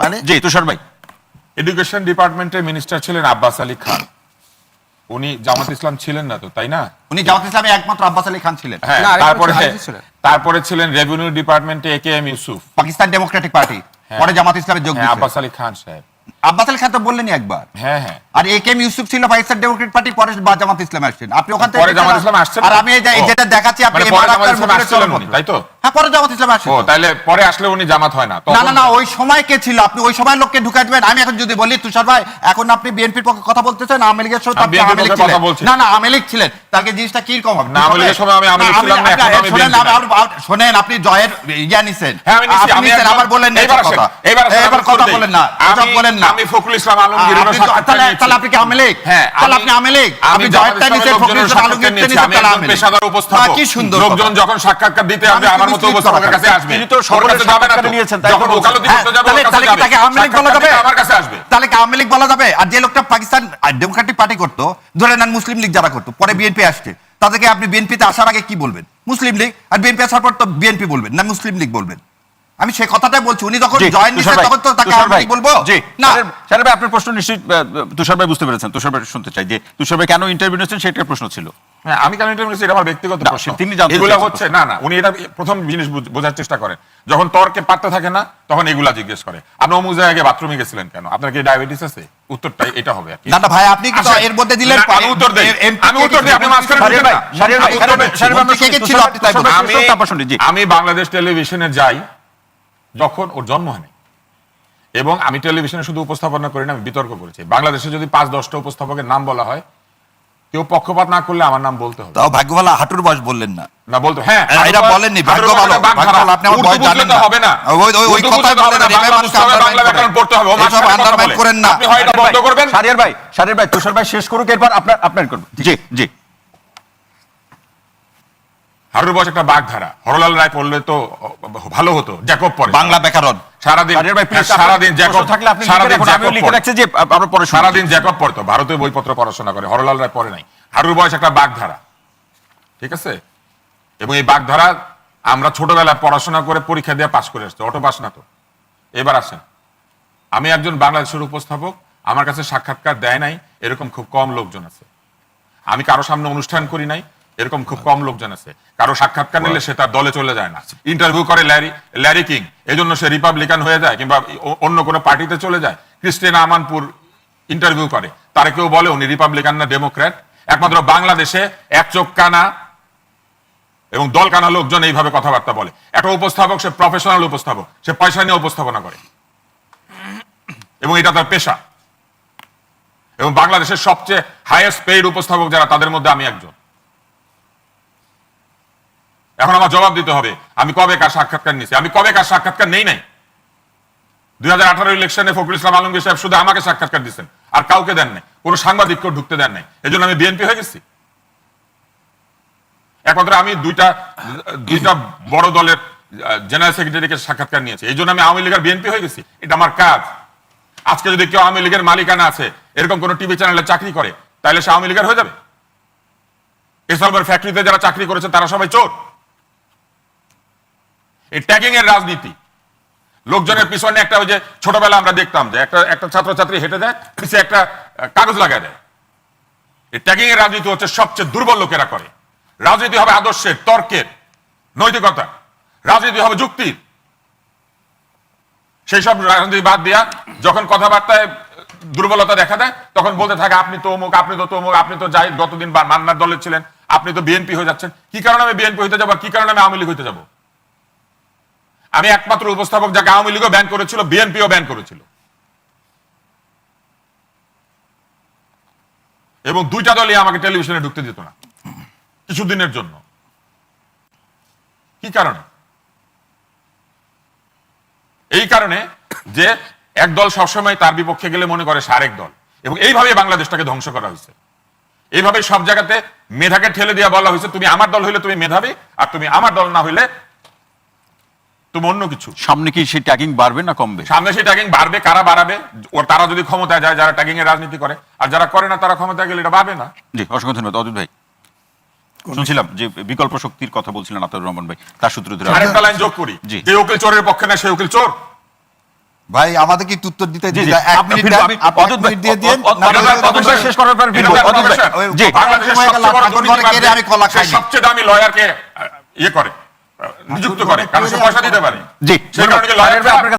মানে? জি তুষার ভাই। এডুকেশন ডিপার্টমেন্টের মিনিস্টার ছিলেন আব্বাস আলী খান। উনি জামাত ইসলাম ছিলেন না তো তাই না? উনি জামাত ইসলামে একমাত্র আব্বাস আলী খান ছিলেন। হ্যাঁ তারপরে ছিলেন, তারপরে ছিলেন রেভিনিউ ডিপার্টমেন্টে A K M Yusuf Pakistan democratic party হ্যাঁ। পরে জামাত ইসলামে যোগ হ্যাঁ দিয়েছেন আব্বাস আলী খান সাহেব। খান তো বললেনই একবার। হ্যাঁ হ্যাঁ। আর এ কে এম ইউসুফ ছিল ডেমোক্রেট পার্টি পরে বা জামাত ইসলামে আসছেন। আপনি ওখান থেকে পরে জামাত ইসলামে আসছেন? আর আমি যেটা দেখাচ্ছি আপনি মানে পরে জামাত আক্তার আসছিলেন উনি, তাই তো? হ্যাঁ পরে জামাত ইসলামে ও তাহলে পরে আসলে উনি জামাত হয় না না না না ওই সময় কে ছিল? আপনি ওই সময় লোককে ঢুকাই দিবেন। আমি এখন যদি বলি তুষার ভাই এখন আপনি বিএনপির পক্ষে কথা বলতেছেন আওয়ামী লীগের সাথে আপনি আওয়ামী লীগ ছিলেন। না না আওয়ামী লীগ ছিলেন। তাহলে জিনিসটা কি রকম হবে? না, আওয়ামী লীগের সময় আমি আওয়ামী লীগ ছিলাম না, এখন আমি শোনেন শোনেন আপনি জয়ের ইয়া নিছেন। হ্যাঁ আমি একদম- আবার বলেন না কথা। এবার কথা বলেন না বলেন না। আমি ফখরুল ইসলাম আলমগীরের আপনি তো- তাহলে তাহলে আপনি কি আওয়ামী হ্যাঁ, তাহলে আপনি আওয়ামী আমি আপনি জয়েরটা ইসলামের ফখরুল ইসলাম আলমগীর আমি তাহলে একজন পেশাদার উপস্থাপক। কি সুন্দর লোকজন যখন সাক্ষাৎকার দিতে আমি আমার মতো উপস্থাপকের কাছে আসবে। তিনি তো ওর সকলের কাছে যাবে না নিয়েছেন, তাই যখন ওকালতি হ্যাঁ, করতে যাবে, তাহলে তাহলে কি তাকে আওয়ামী বলা যাবে? আমার কাছে আসবে। তাহলে কি আওয়ামী বলা যাবে? আর যে লোকটা পাকিস্তান ডেমোক্রেটিক পার্টি করতো ধরে নেন মুসলিম লীগ যারা করতো পরে বিএনপি আসছে। তাদেরকে আপনি বিএনপিতে আসার আগে কি বলবেন? মুসলিম লীগ? আর বিএনপি আসার পর তো বিএনপি বলবেন না মুসলিম লীগ বলবেন? আমি সেই কথাটাই বলছি উনি যখন জয়েন তুষার তখন তো তাকে লীগ বলব জি না শাহের ভাই আপনার প্রশ্ন নিশ্চয়ই আহ, তুষার ভাই বুঝতে পেরেছেন তুষার ভাই শুনতে চাই যে তুষার ভাই কেন ইন্টারভিউ নিয়েছেন সেটা প্রশ্ন ছিল হ্যাঁ আমি কেন এটা বলছি এটা আমার ব্যক্তিগত প্রশ্ন তিনি জানতে এগুলা হচ্ছে না না উনি এটা প্রথম জিনিস বোঝার চেষ্টা করেন যখন তর্কে পাত্তা থাকে না তখন এগুলা জিজ্ঞেস করে আপনি অমুক জায়গায় বাথরুমে গেছিলেন কেন আপনার কি ডায়াবেটিস আছে উত্তরটা এটা হবে আর কি না না ভাই আপনি কিন্তু। এর মধ্যে দিলেন আমি উত্তর দেই আমি উত্তর দিই আপনি মাঝখানে শাহরিয়ার ভাই, না। ভাই, আমি শাহরিয়ার ভাই, কে কে ছিল আপনি তাই বলুন। ভাই, আমি তুষার তারপর শুনি, জি। আমি বাংলাদেশ টেলিভিশনে যাই যখন ওর জন্ম হয়নি। এবং আমি টেলিভিশনে শুধু উপস্থাপনা করি না আমি বিতর্ক করেছি। বাংলাদেশে যদি পাঁচ দশটা উপস্থাপকের নাম বলা হয় কেউ পক্ষপাত না করলে আমার নাম বলতে হবে। তাও ভাগ্য ভালো হাঁটুর বয়স বললেন না। না বলতো হ্যাঁ হ্যাঁ, এটা বলেননি, ভাগ্য ভালো, ভাগ্য ভালো, আপনি আমার বয়স জানেন না। হবে না। ওই- ওই- ওই হবে বলেন, না, বাংলা মানুষকে ব্যাকরণ পড়তে হবে কথা। করেন না। আপনি হয় এটা বন্ধ করবেন শাহরিয়ার ভাই শাহরিয়ার ভাই তুষার ভাই শেষ করুক এরপর আপনার আপনার করবেন জি জি। হারুর বয়স একটা বাগধারা। হরলাল রায় পড়লে তো ভালো হতো জ্যাকব পড়ে। বাংলা ব্যাকরণ। সারাদিন জ্যাকব থাকলে আপনি লিখে। রাখছি যে আমরা পরে সারাদিন জ্যাকব পড়তো ভারতীয় বইপত্র পড়াশোনা করে। হরলাল রায় পড়ে নাই। হারুর বয়স একটা বাগধারা। ঠিক আছে? এবং এই বাগধারা আমরা ছোটবেলায় পড়াশোনা করে পরীক্ষা দিয়ে পাশ করে আসছি। অটো পাস না তো। এবার আসেন। আমি একজন বাংলাদেশের উপস্থাপক আমার কাছে সাক্ষাৎকার দেয় নাই এরকম খুব কম লোকজন আছে। আমি কারও সামনে অনুষ্ঠান করি নাই এরকম খুব কম লোকজন আছে। কারও সাক্ষাৎকার নিলে সে তার দলে চলে যায় না। ইন্টারভিউ করে ল্যারি ল্যারি কিং এই জন্য সে রিপাবলিকান হয়ে যায় কিংবা অন্য কোনো পার্টিতে চলে যায়। ক্রিস্টিয়ান আমানপুর ইন্টারভিউ করে। তারা কেউ বলে উনি রিপাবলিকান না ডেমোক্র্যাট একমাত্র বাংলাদেশে এক চোখ কানা এবং দল কানা লোকজন এইভাবে কথাবার্তা বলে। একটা উপস্থাপক সে প্রফেশনাল উপস্থাপক। সে পয়সা নিয়ে উপস্থাপনা করে। এবং এটা তার পেশা। এবং বাংলাদেশের সবচেয়ে হাইয়েস্ট পেইড উপস্থাপক যারা তাদের মধ্যে আমি একজন। এখন আমার জবাব দিতে হবে, আমি কবে কার সাক্ষাৎকার নিয়েছি? আমি কবে কার সাক্ষাৎকার নেই নাই? দুই হাজার আঠারো ইলেকশনে ফখরুল ইসলাম আলমগীর সাহেব শুধু আমাকে সাক্ষাৎকার দিচ্ছেন আর কাউকে দেন নাই, কোনো সাংবাদিককেও ঢুকতে দেন নাই। এই আমি বিএনপি হয়ে গেছি। একমাত্র আমি দুইটা দুইটা বড় দলের জেনারেল সেক্রেটারিকে সাক্ষাৎকার নিয়েছি। এই জন্য আমি আওয়ামী লীগের বিএনপি হয়ে গেছি। এটা আমার কাজ। আজকে যদি কেউ আওয়ামী লীগের মালিকানা আছে, এরকম কোন টিভি চ্যানেলে চাকরি করে, তাহলে সে আওয়ামী লীগের হয়ে যাবে। এসবের ফ্যাক্টরিতে যারা চাকরি করেছে, তারা সবাই চোর। এই ট্যাগিং এর রাজনীতি। লোকজনের পিছনে একটা ওই যে ছোটবেলা আমরা দেখতাম যে একটা একটা ছাত্রছাত্রী হেঁটে দেয় পিছিয়ে একটা কাগজ লাগায় দেয়। এই ট্যাগিং এর রাজনীতি হচ্ছে সবচেয়ে দুর্বল লোকেরা করে। রাজনীতি হবে আদর্শের, তর্কের নৈতিকতা রাজনীতি হবে যুক্তির। সেই সব রাজনীতি বাদ দিয়া যখন কথাবার্তায় দুর্বলতা দেখা দেয়, তখন বলতে থাকে, আপনি তো অমুক, আপনি তো তমুক, আপনি তো যাই গতদিন মান্নার দলের ছিলেন, আপনি তো বিএনপি হয়ে যাচ্ছেন। কি কারণে আমি বিএনপি হইতে যাব কি কারণে আমি আওয়ামী লীগ হইতে যাব? আমি একমাত্র উপস্থাপক যাকে আওয়ামী লীগও ব্যান করেছিল বিএনপিও ব্যান করেছিল। এবং দুইটা দলই আমাকে টেলিভিশনে ঢুকতে দিত না, কিছুদিনের জন্য। কি কারণে? এই কারণে যে এক দল সবসময় তার বিপক্ষে গেলে মনে করে সে আরেক দল। এবং এইভাবে বাংলাদেশটাকে ধ্বংস করা হয়েছে। এইভাবে সব জায়গাতে মেধাকে ঠেলে দিয়ে বলা হয়েছে, তুমি আমার দল হইলে তুমি মেধাবী, আর তুমি আমার দল না হইলে তুমি অন্য কিছু সামনে কি সেই ট্যাগিং বাড়বে না কমবে সামনে সেই ট্যাগিং বাড়বে কারা বাড়াবে ও তারা যদি ক্ষমতায় যায় যারা ট্যাগিং এর রাজনীতি করে আর যারা করে না তারা ক্ষমতায় গেলে এটা বাড়বে না জি অসংখ্য ধন্যবাদ অদূত ভাই শুনছিলাম যে বিকল্প শক্তির কথা বলছিলেন আতাউর রহমান ভাই তার সূত্র ধরে আরেকটা লাইন যোগ করি জি। যে উকিল চোরের পক্ষে না সেই উকিল চোর ভাই আমাদের কি উত্তর দিতে জি। এক মিনিট মিনিট দিয়ে দিন শেষ করার পর তার অদূর ভাই। জি। বাংলাদেশের আমি কলা সবচেয়ে দামি লয়ারকে ইয়ে করে নিযুক্ত করে কারণ সে পয়সা দিতে পারে জি।